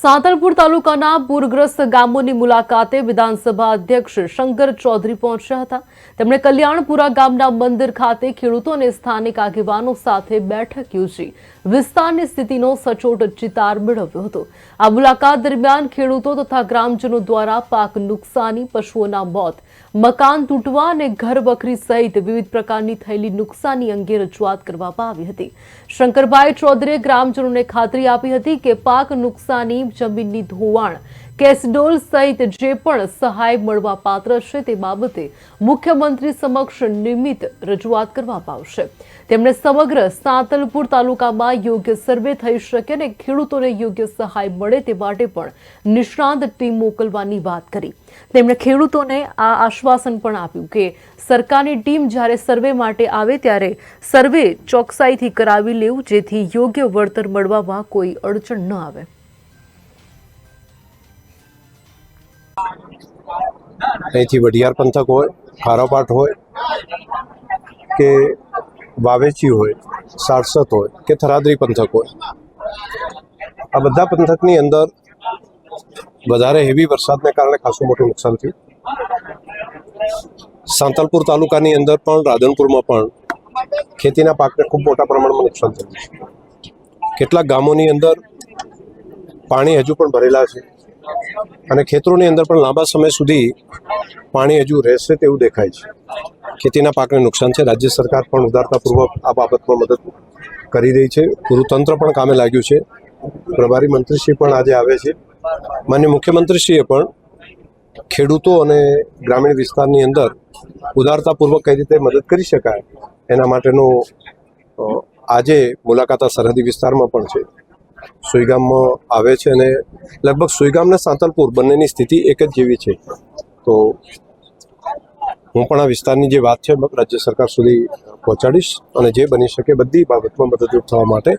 સાંતલપુર તાલુકાના પૂરગ્રસ્ત ગામોની મુલાકાતે વિધાનસભા અધ્યક્ષ શંકર ચૌધરી પહોંચ્યા હતા. તેમણે કલ્યાણપુરા ગામના મંદિર ખાતે ખેડૂતો અને સ્થાનિક આગેવાનો સાથે બેઠક યોજી વિસ્તારની સ્થિતિનો સચોટ ચિતાર મેળવ્યો હતો. આ મુલાકાત દરમિયાન ખેડૂતો તથા ગ્રામજનો દ્વારા પાક નુકસાની, પશુઓના મોત, મકાન તૂટવા અને ઘર વખરી સહિત વિવિધ પ્રકારની થયેલી નુકસાની અંગે રજૂઆત કરવામાં આવી હતી. શંકરભાઈ ચૌધરીએ ગ્રામજનોને ખાતરી આપી હતી કે પાક નુકસાની જમીનની ધોવાણ, કેસડોલ સહિત જે પણ સહાય મળવા છે તે બાબતે મુખ્યમંત્રી સમક્ષ નિયમિત રજૂઆત કરવામાં આવશે. તેમણે સમગ્ર સાંતલપુર તાલુકામાં યોગ્ય સર્વે થઈ શકે અને ખેડૂતોને યોગ્ય સહાય મળે તે માટે પણ નિષ્ણાંત ટીમ મોકલવાની વાત કરી. તેમણે ખેડૂતોને આ આશ્વાસન પણ આપ્યું કે સરકારની ટીમ જ્યારે સર્વે માટે આવે ત્યારે સર્વે ચોકસાઈથી કરાવી લેવું જેથી યોગ્ય વળતર મળવામાં કોઈ અડચણ ન આવે. અહીંથી વઢિયાર પંથક હોય, ખારાપાટ હોય, કે વાવેચી હોય, સારસત હોય, કે થરાદરી પંથક હોય. આ બધા પંથકની અંદર વધારે હેવી વરસાદને કારણે ખાસું મોટું નુકસાન થયું. સાંતલપુર તાલુકાની અંદર પણ, રાધનપુરમાં પણ ખેતીના પાકને ખૂબ મોટા પ્રમાણમાં નુકસાન થયું. છે કેટલાક ગામોની અંદર પાણી હજુ પણ ભરેલા છે. અને ખેતરોની અંદર પણ લાંબા સમય સુધી પાણી હજુ રહેશે તેવું દેખાય છે. ખેતીના પાકને નુકસાન છે. રાજ્ય સરકાર પણ ઉદારતાપૂર્વક આ બાબતમાં મદદ કરી રહી છે. પૂરું તંત્ર પણ કામે લાગ્યું છે. પ્રભારી મંત્રીશ્રી પણ આજે આવે છે. માન્ય મુખ્યમંત્રીશ્રીએ પણ ખેડૂતો અને ગ્રામીણ વિસ્તારની અંદર ઉદારતાપૂર્વક કઈ રીતે મદદ કરી શકાય એના માટેનો આજે મુલાકાત સરહદી વિસ્તારમાં પણ છે. સુઈગામમાં આવે છે અને લગભગ સુઈગામ અને સાંતલપુર બંનેની સ્થિતિ એક જ જેવી છે. તો હું પણ આ વિસ્તારની જે વાત છે રાજ્ય સરકાર સુધી પહોંચાડીશ અને જે બની શકે બધી બાબતમાં મદદરૂપ થવા માટે